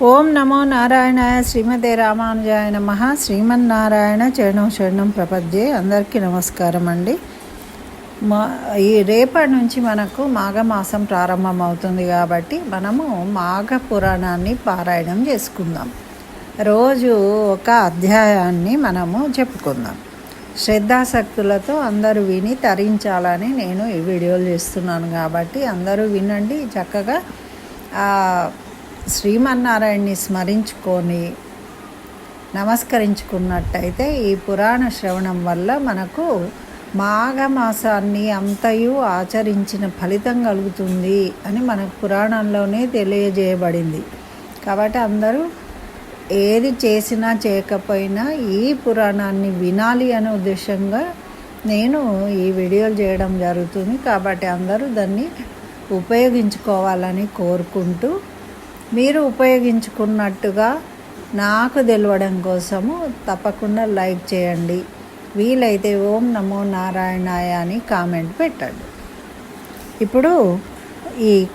ఓం నమో నారాయణాయ శ్రీమతే రామానుజాయ నమ. శ్రీమన్నారాయణ చరణం శరణం ప్రపద్యే అందరికీ నమస్కారం అండి. మా ఈ రేపటి నుంచి మనకు మాఘమాసం ప్రారంభమవుతుంది కాబట్టి మనము మాఘ పురాణాన్ని పారాయణం చేసుకుందాం. రోజు ఒక అధ్యాయాన్ని మనము చెప్పుకుందాం. శ్రద్ధాశక్తులతో అందరూ విని తరించాలని నేను ఈ వీడియోలు చేస్తున్నాను కాబట్టి అందరూ వినండి చక్కగా. శ్రీమన్నారాయణ్ణి స్మరించుకొని నమస్కరించుకున్నట్టయితే ఈ పురాణ శ్రవణం వల్ల మనకు మాఘమాసాన్ని అంతయు ఆచరించిన ఫలితం కలుగుతుంది అని మనకు పురాణంలోనే తెలియజేయబడింది. కాబట్టి అందరూ ఏది చేసినా చేయకపోయినా ఈ పురాణాన్ని వినాలి అనే ఉద్దేశంగా నేను ఈ వీడియోలు చేయడం జరుగుతుంది. కాబట్టి అందరూ దాన్ని ఉపయోగించుకోవాలని కోరుకుంటూ మీరు ఉపయోగించుకున్నట్టుగా నాకు తెలవడం కోసము తప్పకుండా లైక్ చేయండి. వీలైతే ఓం నమో నారాయణాయ అని కామెంట్ పెట్టండి. ఇప్పుడు ఈ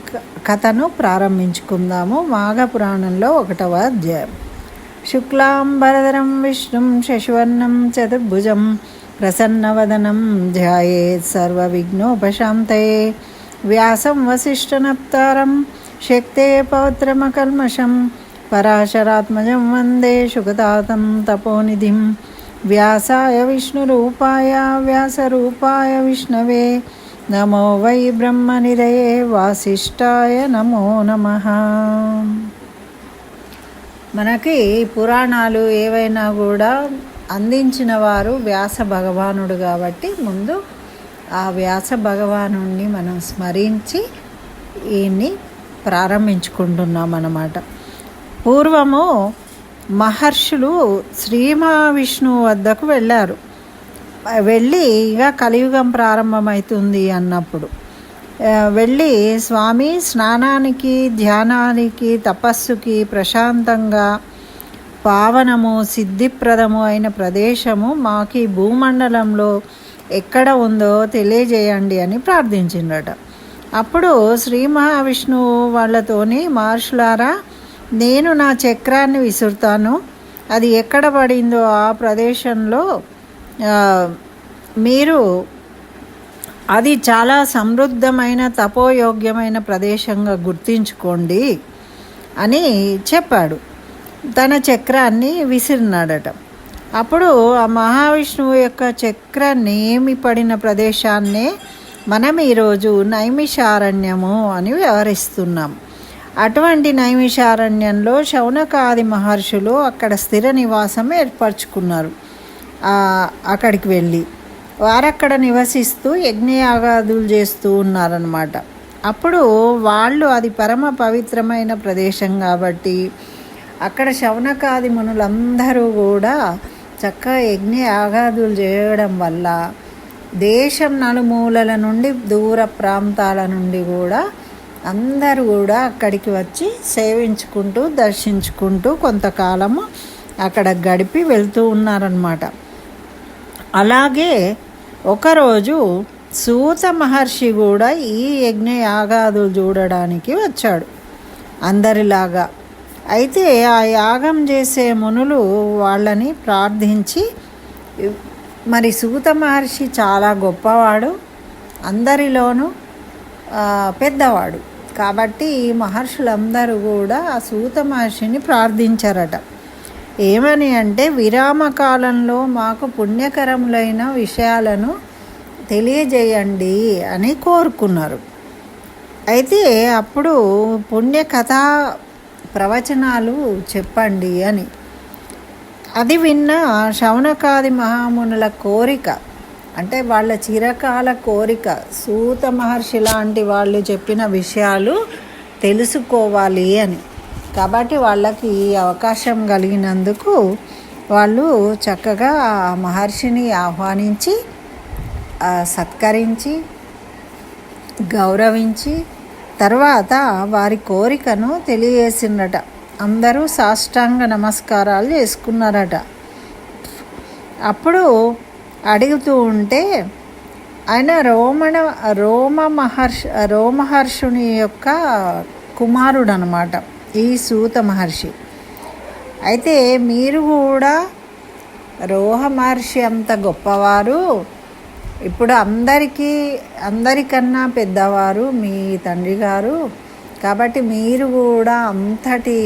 కథను ప్రారంభించుకుందాము. మాఘ పురాణంలో ఒకటవ అధ్యాయం. శుక్లాంబరధరం విష్ణుం శశివర్ణం చతుర్భుజం ప్రసన్నవదనం ధ్యాయేత్ సర్వవిఘ్నోపశాంతయే. వ్యాసం వసిష్ఠనప్తారం శక్తే పౌత్రమకల్మషం పరాశరాత్మజం వందే శుగతాతం తపోనిధిం. వ్యాసాయ విష్ణురూపాయ వ్యాసరూపాయ విష్ణవే. నమో వై బ్రహ్మనిదయే వాసిష్టాయ నమో నమ. మనకి పురాణాలు ఏవైనా కూడా అందించిన వారు వ్యాస భగవానుడు కాబట్టి ముందు ఆ వ్యాస భగవాను మనం స్మరించి ఈయన్ని ప్రారంభించుకుంటున్నాం అన్నమాట పూర్వము మహర్షులు శ్రీ మహావిష్ణువు వద్దకు వెళ్ళారు. వెళ్ళి ఇక కలియుగం ప్రారంభమవుతుంది అన్నప్పుడు. వెళ్ళి స్వామి స్నానానికి ధ్యానానికి తపస్సుకి ప్రశాంతంగా పావనము సిద్ధిప్రదము అయిన ప్రదేశము మాకు భూమండలంలో ఎక్కడ ఉందో తెలియజేయండి అని ప్రార్థించిండట అప్పుడు శ్రీ మహావిష్ణువు వాళ్ళతోని మహర్షులారా నేను నా చక్రాన్ని విసురుతాను. అది ఎక్కడ పడిందో ఆ ప్రదేశంలో మీరు అది చాలా సమృద్ధమైన తపోయోగ్యమైన ప్రదేశంగా గుర్తించుకోండి అని చెప్పాడు. తన చక్రాన్ని విసిరినాడట. అప్పుడు ఆ మహావిష్ణువు యొక్క చక్ర నేమి పడిన ప్రదేశాన్నే మనం ఈరోజు నైమిషారణ్యము అని వ్యవహరిస్తున్నాం. అటువంటి నైమిషారణ్యంలో శౌనకాది మహర్షులు అక్కడ స్థిర నివాసం ఏర్పరచుకున్నారు. అక్కడికి వెళ్ళి. వారక్కడ నివసిస్తూ యజ్ఞయాగాదులు చేస్తూ ఉన్నారనమాట అప్పుడు వాళ్ళు అది పరమ పవిత్రమైన ప్రదేశం కాబట్టి అక్కడ శౌనకాది మునులందరూ కూడా చక్కగా యజ్ఞ యాగాదులు చేయడం వల్ల దేశం నలుమూలల నుండి దూర ప్రాంతాల నుండి కూడా అందరూ కూడా అక్కడికి వచ్చి సేవించుకుంటూ దర్శించుకుంటూ కొంతకాలము అక్కడ గడిపి వెళ్తూ ఉన్నారనమాట అలాగే ఒకరోజు సూత మహర్షి కూడా ఈ యజ్ఞయాగాదులు చూడడానికి వచ్చాడు అందరిలాగా. అయితే ఆ యాగం చేసే మునులు వాళ్ళని ప్రార్థించి మరి సూత మహర్షి చాలా గొప్పవాడు అందరిలోనూ పెద్దవాడు. కాబట్టి ఈ మహర్షులందరూ కూడా ఆ సూత మహర్షిని ప్రార్థించారట. ఏమని అంటే విరామ కాలంలో మాకు పుణ్యకరములైన విషయాలను తెలియజేయండి అని కోరుకున్నారు. అయితే అప్పుడు పుణ్యకథా ప్రవచనాలు చెప్పండి అని. అది విన్న శౌనకాది మహామునుల కోరిక అంటే వాళ్ళ చిరకాల కోరిక సూత మహర్షి లాంటి వాళ్ళు చెప్పిన విషయాలు తెలుసుకోవాలి అని. కాబట్టి వాళ్ళకి ఈ అవకాశం కలిగినందుకు వాళ్ళు చక్కగా ఆ మహర్షిని ఆహ్వానించి సత్కరించి గౌరవించి తర్వాత వారి కోరికను తెలియజేసినట అందరూ సాష్టాంగ నమస్కారాలు చేసుకున్నారట. అప్పుడు అడుగుతూ ఉంటే ఆయన రోమణ రోమ మహర్ష రోమహర్షుని యొక్క కుమారుడు అనమాట ఈ సూత మహర్షి. అయితే మీరు కూడా రోహ మహర్షి అంత గొప్పవారు ఇప్పుడు అందరికీ అందరికన్నా పెద్దవారు మీ తండ్రి గారు కాబట్టి మీరు కూడా అంతటి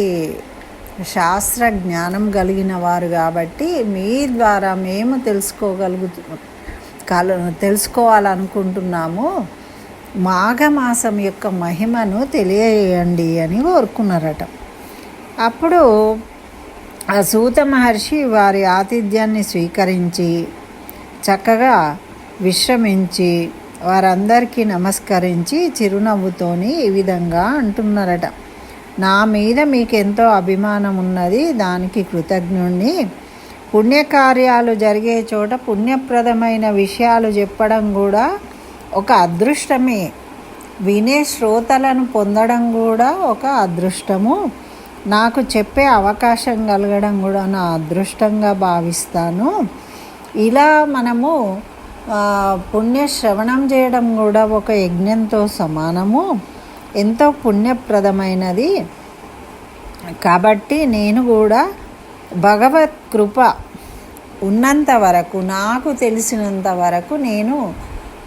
శాస్త్ర జ్ఞానం కలిగిన వారు కాబట్టి మీ ద్వారా మేము తెలుసుకోగలుగుతు కల తెలుసుకోవాలనుకుంటున్నాము. మాఘమాసం యొక్క మహిమను తెలియజేయండి అని కోరుకున్నారట. అప్పుడు ఆ సూత మహర్షి వారి ఆతిథ్యాన్ని స్వీకరించి చక్కగా విశ్రమించి వారందరికీ నమస్కరించి చిరునవ్వుతోని ఈ విధంగా అంటున్నారట. నా మీద మీకు ఎంతో అభిమానం ఉన్నది దానికి కృతజ్ఞుణ్ణి. పుణ్యకార్యాలు జరిగే చోట పుణ్యప్రదమైన విషయాలు చెప్పడం కూడా ఒక అదృష్టమే. వినే శ్రోతలను పొందడం కూడా ఒక అదృష్టము. నాకు చెప్పే అవకాశం కలగడం కూడా నా అదృష్టంగా భావిస్తాను. ఇలా మనము పుణ్య శ్రవణం చేయడం కూడా ఒక యజ్ఞంతో సమానము. ఎంతో పుణ్యప్రదమైనది. కాబట్టి నేను కూడా భగవత్ కృప ఉన్నంత వరకు నాకు తెలిసినంత వరకు నేను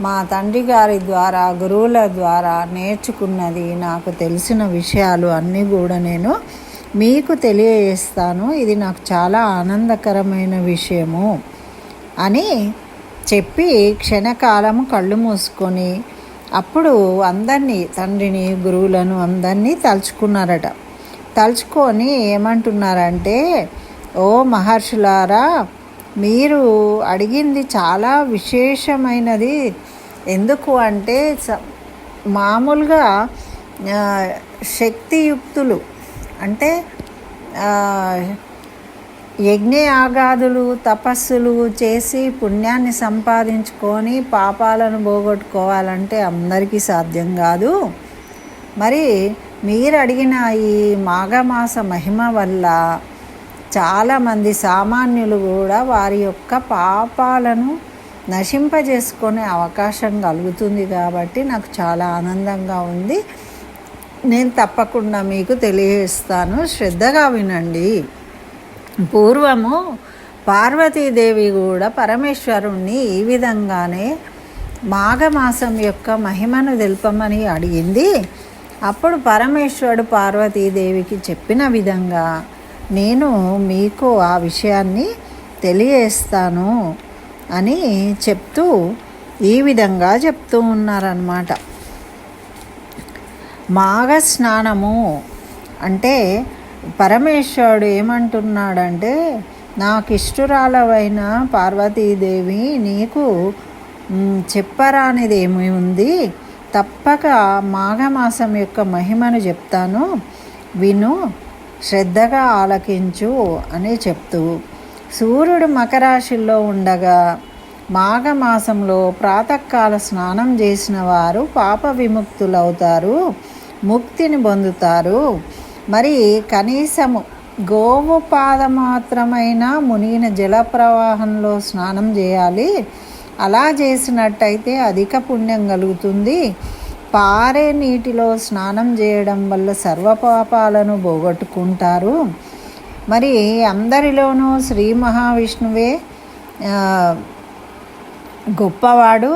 మా తండ్రి గారి ద్వారా గురువుల ద్వారా నేర్చుకున్నది నాకు తెలిసిన విషయాలు అన్నీ కూడా నేను మీకు తెలియజేస్తాను. ఇది నాకు చాలా ఆనందకరమైన విషయము అని చెప్పి క్షణకాలము కళ్ళు మూసుకొని అప్పుడు అందరినీ తండ్రిని గురువులను అందరినీ తలుచుకున్నారట. తలుచుకొని ఏమంటున్నారంటే ఓ మహర్షులారా మీరు అడిగింది చాలా విశేషమైనది. ఎందుకు అంటే మామూలుగా శక్తియుక్తులు. అంటే యజ్ఞయాగాదులు తపస్సులు చేసి పుణ్యాన్ని సంపాదించుకొని పాపాలను పోగొట్టుకోవాలంటే అందరికీ సాధ్యం కాదు. మరి మీరు అడిగిన ఈ మాఘమాస మహిమ వల్ల చాలామంది సామాన్యులు కూడా వారి యొక్క పాపాలను నశింపజేసుకునే అవకాశం కలుగుతుంది కాబట్టి నాకు చాలా ఆనందంగా ఉంది. నేను తప్పకుండా మీకు తెలియజేస్తాను. శ్రద్ధగా వినండి. పూర్వము పార్వతీదేవి కూడా పరమేశ్వరుణ్ణి ఈ విధంగానే మాఘమాసం యొక్క మహిమను తెలుపమని అడిగింది. అప్పుడు పరమేశ్వరుడు పార్వతీదేవికి చెప్పిన విధంగా నేను మీకు ఆ విషయాన్ని తెలియజేస్తాను అని చెప్తూ ఈ విధంగా చెప్తూ ఉన్నారన్నమాట. మాఘ స్నానము అంటే పరమేశ్వరుడు ఏమంటున్నాడంటే నాకు ఇష్టురాలవైన పార్వతీదేవి నీకు చెప్పరానిది ఏమి ఉంది? తప్పక మాఘమాసం యొక్క మహిమను చెప్తాను. విను శ్రద్ధగా ఆలకించు అని చెప్తూ సూర్యుడు మకరాశిలో ఉండగా మాఘమాసంలో ప్రాతకాల స్నానం చేసిన వారు పాప విముక్తులవుతారు ముక్తిని పొందుతారు. మరి కనీసము గోవు పాదమాత్రమైన మునిగిన జల ప్రవాహంలో స్నానం చేయాలి. అలా చేసినట్టయితే అధిక పుణ్యం కలుగుతుంది. పారే నీటిలో స్నానం చేయడం వల్ల సర్వపాపాలను పోగొట్టుకుంటారు. మరి అందరిలోనూ శ్రీ మహావిష్ణువే గొప్పవాడు.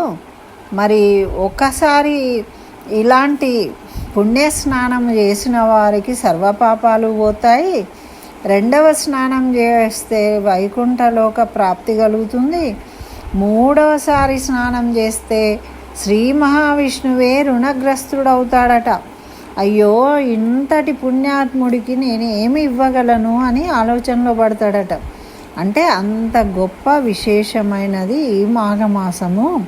మరి ఒకసారి ఇలాంటి పుణ్యస్నానం చేసిన వారికి సర్వపాపాలు పోతాయి. రెండవ స్నానం చేస్తే వైకుంఠలోక ప్రాప్తి కలుగుతుంది. మూడవసారి స్నానం చేస్తే శ్రీ మహావిష్ణువే రుణగ్రస్తుడవుతాడట. అయ్యో ఇంతటి పుణ్యాత్ముడికి నేను ఏమి ఇవ్వగలను అని ఆలోచనలో పడతాడట. అంటే అంత గొప్ప విశేషమైనది ఈ మాఘమాసము.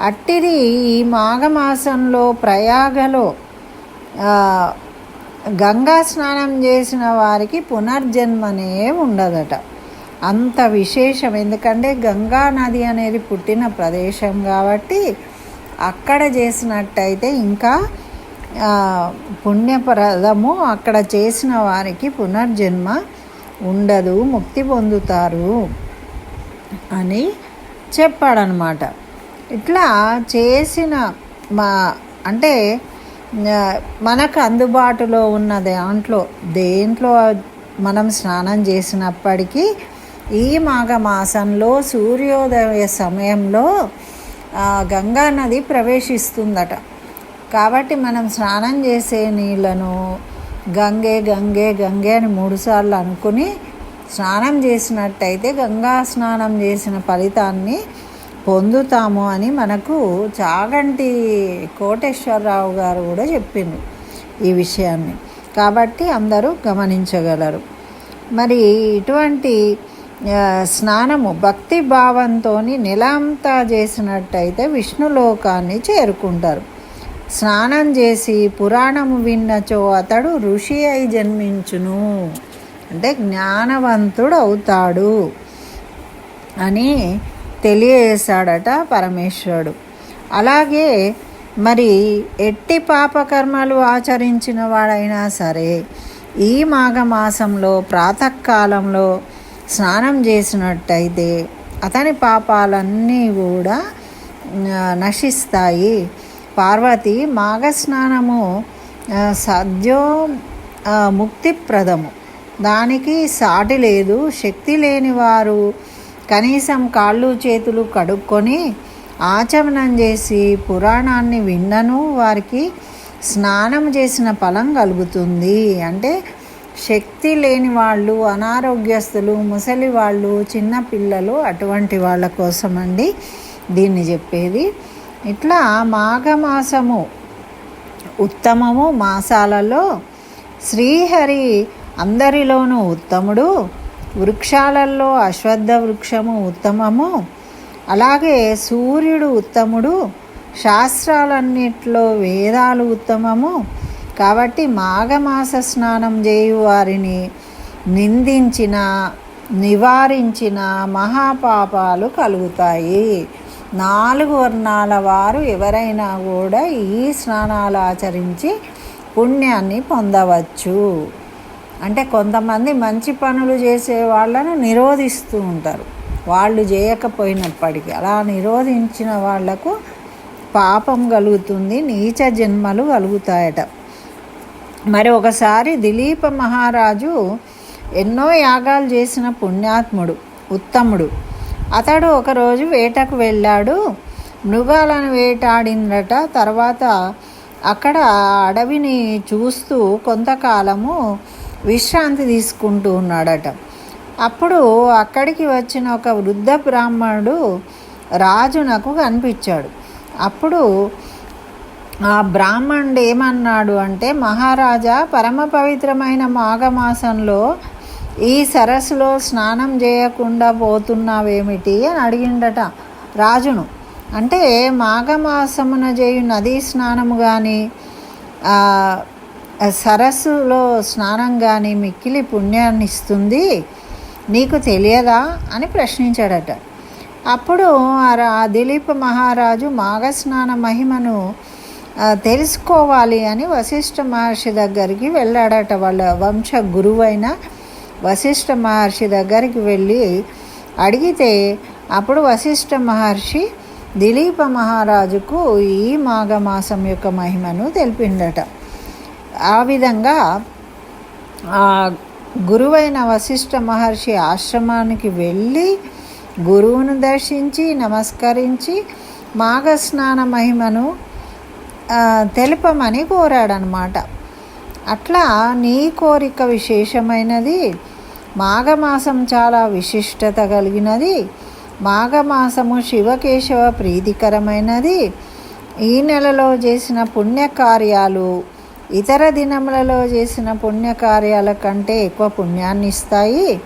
అట్టిది ఈ మాఘమాసంలో ప్రయాగలో గంగా స్నానం చేసిన వారికి పునర్జన్మనే ఉండదట. అంత విశేషం. ఎందుకంటే గంగా నది అనేది పుట్టిన ప్రదేశం కాబట్టి అక్కడ చేసినట్టయితే ఇంకా పుణ్యప్రదము అక్కడ చేసిన వారికి పునర్జన్మ ఉండదు ముక్తి పొందుతారు అని చెప్పాడనమాట. ఇట్లా చేసిన మా అంటే మనకు అందుబాటులో ఉన్న దాంట్లో దేంట్లో మనం స్నానం చేసినప్పటికీ ఈ మాఘమాసంలో సూర్యోదయ సమయంలో గంగా నది ప్రవేశిస్తుందట. కాబట్టి మనం స్నానం చేసే నీళ్ళను గంగే గంగే గంగే అని మూడుసార్లు అనుకుని స్నానం చేసినట్టయితే గంగా స్నానం చేసిన ఫలితాన్ని పొందుతాము అని మనకు చాగంటి కోటేశ్వరరావు గారు కూడా చెప్పింది ఈ విషయాన్ని. కాబట్టి అందరూ గమనించగలరు. మరి ఇటువంటి స్నానము భక్తి భావంతో నెలంతా చేసినట్టయితే విష్ణులోకాన్ని చేరుకుంటారు. స్నానం చేసి పురాణము విన్నచో అతడు ఋషి అయి జన్మించును. అంటే జ్ఞానవంతుడు అవుతాడు అని తెలియజేశాడట పరమేశ్వరుడు. అలాగే మరి ఎట్టి పాపకర్మలు ఆచరించిన వాడైనా సరే ఈ మాఘమాసంలో ప్రాతకాలంలో స్నానం చేసినట్టయితే అతని పాపాలన్నీ కూడా నశిస్తాయి. పార్వతి మాఘ స్నానము సద్యో ముక్తిప్రదము. దానికి సాటి లేదు శక్తి లేని వారు కనీసం కాళ్ళు చేతులు కడుక్కొని ఆచమనం చేసి పురాణాన్ని విన్నను వారికి స్నానం చేసిన ఫలం కలుగుతుంది. అంటే శక్తి లేని వాళ్ళు అనారోగ్యస్తులు ముసలి వాళ్ళు చిన్నపిల్లలు అటువంటి వాళ్ళ కోసం అండి దీన్ని చెప్పేది. ఇట్లా మాఘమాసము ఉత్తమము మాసాలలో శ్రీహరి అందరిలోనూ ఉత్తముడు. వృక్షాలలో అశ్వత్థ వృక్షము ఉత్తమము. అలాగే సూర్యుడు ఉత్తముడు శాస్త్రాలన్నిట్లో వేదాలు ఉత్తమము. కాబట్టి మాఘమాస స్నానం చేయు వారిని నిందించిన నివారించిన మహాపాపాలు కలుగుతాయి. నాలుగు వర్ణాల వారు ఎవరైనా కూడా ఈ స్నానాలు ఆచరించి పుణ్యాన్ని పొందవచ్చు. అంటే కొంతమంది మంచి పనులు చేసే వాళ్ళను నిరోధిస్తూ ఉంటారు. వాళ్ళు చేయకపోయినప్పటికీ అలా నిరోధించిన వాళ్ళకు పాపం కలుగుతుంది నీచ జన్మలు కలుగుతాయట. మరి ఒకసారి దిలీప మహారాజు ఎన్నో యాగాలు చేసిన పుణ్యాత్ముడు ఉత్తముడు. అతడు ఒకరోజు వేటకు వెళ్ళాడు. మృగాలను వేటాడిందట. తర్వాత అక్కడ అడవిని చూస్తూ కొంతకాలము విశ్రాంతి తీసుకుంటూ ఉన్నాడట. అప్పుడు అక్కడికి వచ్చిన ఒక వృద్ధ బ్రాహ్మణుడు రాజునకు కనిపించాడు. అప్పుడు ఆ బ్రాహ్మణుడు ఏమన్నాడు అంటే మహారాజా పరమ పవిత్రమైన మాఘమాసంలో ఈ సరస్సులో స్నానం చేయకుండా పోతున్నావేమిటి? అని అడిగిండట రాజును. అంటే మాఘమాసమున చేయు నదీ స్నానము కానీ సరస్సులో స్నానం కానీ మిక్కిలి పుణ్యాన్ని ఇస్తుంది నీకు తెలియదా? అని ప్రశ్నించాడట. అప్పుడు ఆ దిలీప్ దిలీప మహారాజు మాఘస్నాన మహిమను తెలుసుకోవాలి అని వశిష్ఠ మహర్షి దగ్గరికి వెళ్ళాడట. వాళ్ళ వంశ గురువైన వశిష్ఠ మహర్షి దగ్గరికి వెళ్ళి అడిగితే అప్పుడు వశిష్ఠ మహర్షి దిలీప మహారాజుకు ఈ మాఘమాసం యొక్క మహిమను తెలిపిండట. ఆ విధంగా గురువైన వశిష్ఠ మహర్షి ఆశ్రమానికి వెళ్ళి గురువును దర్శించి నమస్కరించి మాఘస్నాన మహిమను తెలపమని తెలుపమని కోరాడనమాట అట్లా నీ కోరిక విశేషమైనది మాఘమాసం చాలా విశిష్టత కలిగినది మాఘమాసము శివకేశవ ప్రీతికరమైనది ఈ నెలలో చేసిన పుణ్యకార్యాలు ఇతర దినములలో చేసిన పుణ్యకార్యాల కంటే ఎక్కువ పుణ్యాన్ని ఇస్తాయి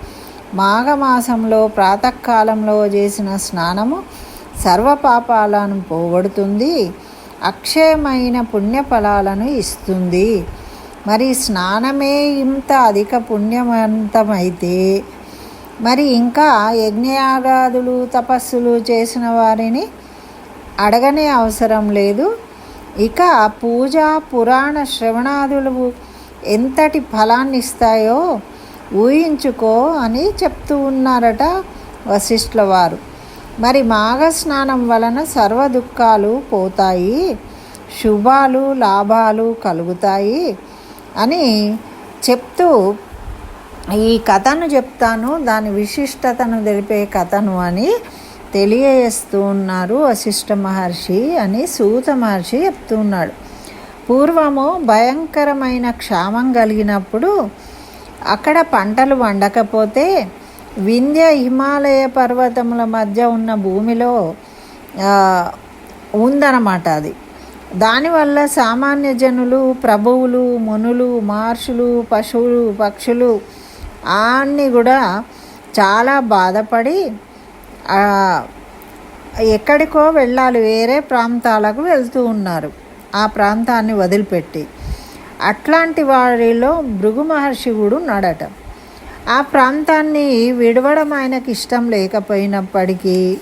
మాఘమాసంలో ప్రాతకాలంలో చేసిన స్నానము సర్వపాపాలను పోగొడుతుంది. అక్షయమైన పుణ్యఫలాలను ఇస్తుంది. మరి స్నానమే ఇంత అధిక పుణ్యవంతమైతే మరి ఇంకా యజ్ఞయాగాదులు తపస్సులు చేసిన వారిని అడగనే అవసరం లేదు. ఇక పూజ పురాణ శ్రవణాదులు ఎంతటి ఫలాన్ని ఇస్తాయో ఊహించుకో అని చెప్తూ ఉన్నారట వశిష్ఠుల వారు మరి మాఘ స్నానం వలన సర్వ దుఃఖాలు పోతాయి శుభాలు లాభాలు కలుగుతాయి అని చెప్తూ ఈ కథను చెప్తాను. దాని విశిష్టతను తెలిపే కథను అని తెలియజేస్తూ ఉన్నారు వశిష్ఠ మహర్షి అని సూత మహర్షి చెప్తున్నాడు. పూర్వము భయంకరమైన క్షామం కలిగినప్పుడు అక్కడ పంటలు వండకపోతే వింధ్య హిమాలయ పర్వతముల మధ్య ఉన్న భూమిలో ఉందన్నమాట అది. దానివల్ల సామాన్య జనులు ప్రభువులు మునులు మహర్షులు పశువులు పక్షులు అన్నీ కూడా చాలా బాధపడి ఎక్కడికో వెళ్ళాలి వేరే ప్రాంతాలకు వెళ్తూ ఉన్నారు. ఆ ప్రాంతాన్ని వదిలిపెట్టి. అట్లాంటి వారిలో భృగు మహర్షి కూడా ఉన్నాడట. ఆ ప్రాంతాన్ని విడవడం ఆయనకి ఇష్టం లేకపోయినప్పటికీ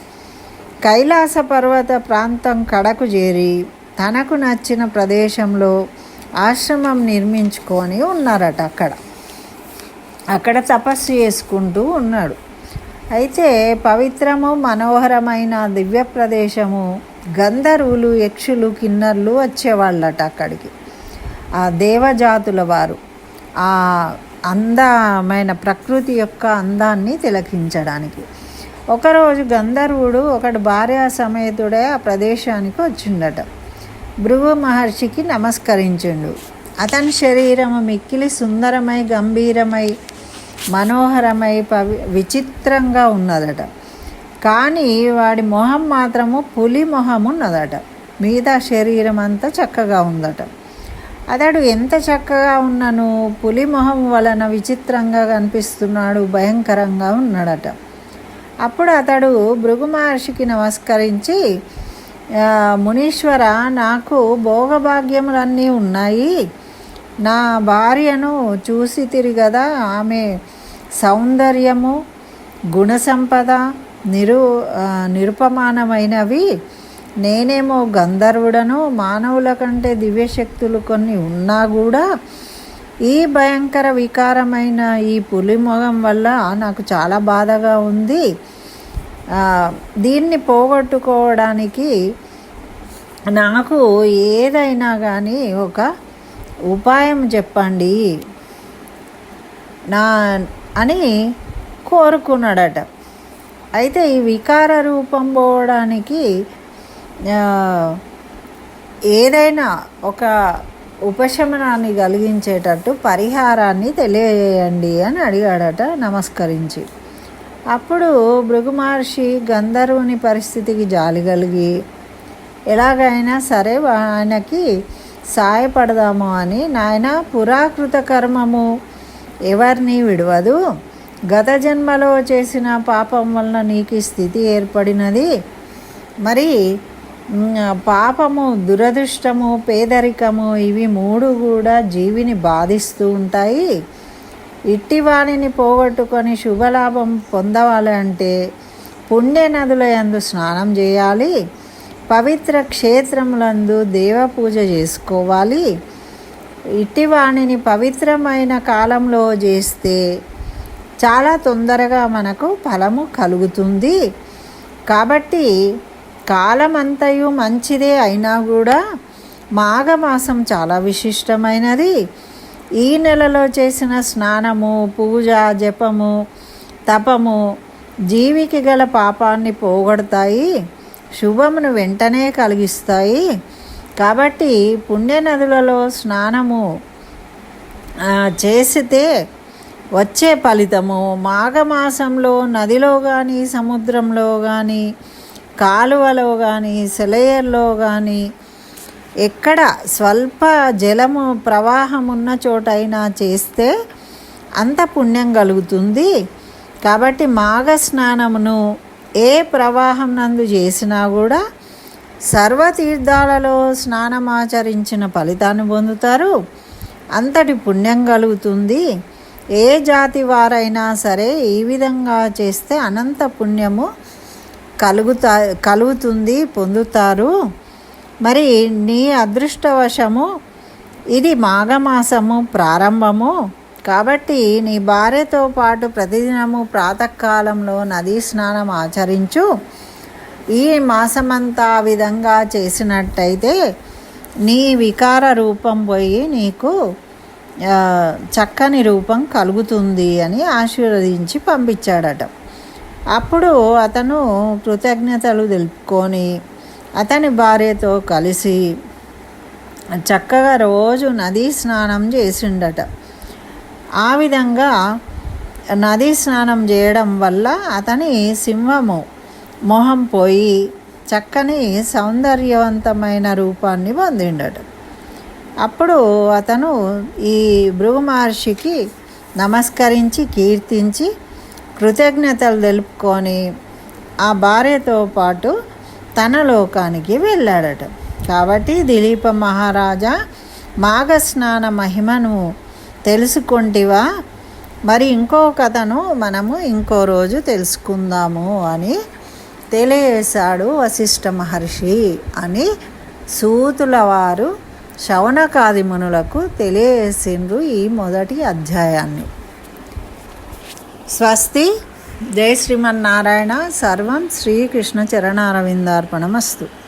కైలాస పర్వత ప్రాంతం కడకు చేరి తనకు నచ్చిన ప్రదేశంలో ఆశ్రమం నిర్మించుకొని ఉన్నారట అక్కడ. అక్కడ తపస్సు చేసుకుంటూ ఉన్నాడు. అయితే పవిత్రము మనోహరమైన దివ్య ప్రదేశము గంధర్వులు యక్షులు కిన్నర్లు వచ్చేవాళ్ళట అక్కడికి. ఆ దేవజాతుల వారు ఆ అందమైన ప్రకృతి యొక్క అందాన్ని తిలకించడానికి. ఒకరోజు గంధర్వుడు ఒకడు భార్య సమేతుడే ఆ ప్రదేశానికి వచ్చిండట. భృగు మహర్షికి నమస్కరించిండు. అతని శరీరం మిక్కిలి సుందరమై గంభీరమై మనోహరమై పవి విచిత్రంగా ఉన్నదట. కానీ వాడి మొహం మాత్రము పులి మొహం ఉన్నదట మిగతా శరీరం అంతా చక్కగా ఉందట. అతడు ఎంత చక్కగా ఉన్నను పులి మొహం వలన విచిత్రంగా కనిపిస్తున్నాడు భయంకరంగా ఉన్నాడట. అప్పుడు అతడు భృగు మహర్షికి నమస్కరించి మునీశ్వర నాకు భోగభాగ్యములన్నీ ఉన్నాయి. నా భార్యను చూసి తిరిగదా ఆమె సౌందర్యము గుణ సంపద నిరు నిరుపమానమైనవి. నేనేమో గంధర్వుడను మానవుల కంటే దివ్యశక్తులు కొన్ని ఉన్నా కూడా ఈ భయంకర వికారమైన ఈ పులి మొగం వల్ల నాకు చాలా బాధగా ఉంది. దీన్ని పోగొట్టుకోవడానికి నాకు ఏదైనా కానీ ఒక ఉపాయం చెప్పండి. నా అని కోరుకున్నాడట. అయితే ఈ వికార రూపం పోవడానికి ఏదైనా ఒక ఉపశమనాన్ని కలిగించేటట్టు పరిహారాన్ని తెలియజేయండి అని అడిగాడట నమస్కరించి. అప్పుడు భృగు మహర్షి గంధర్వుని పరిస్థితికి జాలి కలిగి ఎలాగైనా సరే ఆయనకి సాయపడదాము అని నాయన పురాకృత కర్మము ఎవరిని విడవదు. గత జన్మలో చేసిన పాపం వలన నీకు ఈ స్థితి ఏర్పడినది. మరి పాపము దురదృష్టము పేదరికము ఇవి మూడు కూడా జీవిని బాధిస్తూ ఉంటాయి. ఇట్టివాణిని పోగొట్టుకొని శుభలాభం పొందవాలంటే పుణ్య నదుల యందు స్నానం చేయాలి. పవిత్ర క్షేత్రములందు దేవ పూజ చేసుకోవాలి. ఇట్టి పవిత్రమైన కాలంలో చేస్తే చాలా తొందరగా మనకు ఫలము కలుగుతుంది. కాబట్టి కాలమంతయు మంచిదే అయినా కూడా మాఘమాసం చాలా విశిష్టమైనది. ఈ నెలలో చేసిన స్నానము పూజ జపము తపము జీవికి గల పాపాన్ని పోగొడతాయి శుభమును వెంటనే కలిగిస్తాయి. కాబట్టి పుణ్యనదులలో స్నానము చేస్తే వచ్చే ఫలితము. మాఘమాసంలో నదిలో కానీ సముద్రంలో కానీ కాలువలో కానీ సెలయర్లో కానీ ఎక్కడ స్వల్ప జలము ప్రవాహం ఉన్న చోటైనా చేస్తే అంత పుణ్యం కలుగుతుంది. కాబట్టి మాఘ స్నానమును ఏ ప్రవాహం నందు చేసినా కూడా సర్వతీర్థాలలో స్నానమాచరించిన ఫలితాన్ని పొందుతారు. అంతటి పుణ్యం కలుగుతుంది. ఏ జాతి వారైనా సరే ఈ విధంగా చేస్తే అనంత పుణ్యము కలుగుతా కలుగుతుంది పొందుతారు. మరి నీ అదృష్టవశము ఇది మాఘమాసము ప్రారంభము. కాబట్టి నీ భార్యతో పాటు ప్రతిదినము ప్రాతకాలంలో నదీ స్నానం ఆచరించు. ఈ మాసమంతా ఆ విధంగా చేసినట్టయితే నీ వికార రూపం పోయి నీకు చక్కని రూపం కలుగుతుంది అని ఆశీర్వదించి పంపించాడట. అప్పుడు అతను కృతజ్ఞతలు తెలుపుకొని అతని భార్యతో కలిసి చక్కగా రోజు నదీ స్నానం చేసిండట. ఆ విధంగా నదీ స్నానం చేయడం వల్ల అతని సింహము మొహం పోయి చక్కని సౌందర్యవంతమైన రూపాన్ని పొందిండట. అప్పుడు అతను ఈ భృగు మహర్షికి నమస్కరించి కీర్తించి కృతజ్ఞతలు తెలుపుకొని ఆ భార్యతో పాటు తన లోకానికి వెళ్ళాడట. కాబట్టి దిలీప మహారాజా మాఘస్నాన మహిమను తెలుసుకుంటివా? మరి ఇంకో కథను మనము ఇంకో రోజు తెలుసుకుందాము అని తెలియసాడు వశిష్ఠ మహర్షి అని సూతుల వారు శవనకాది మునులకు తెలియజేసిండ్రు ఈ మొదటి అధ్యాయాన్ని. స్వస్తి. జై శ్రీమన్నారాయణ. సర్వం శ్రీకృష్ణ చరణారవిందార్పణమస్తు.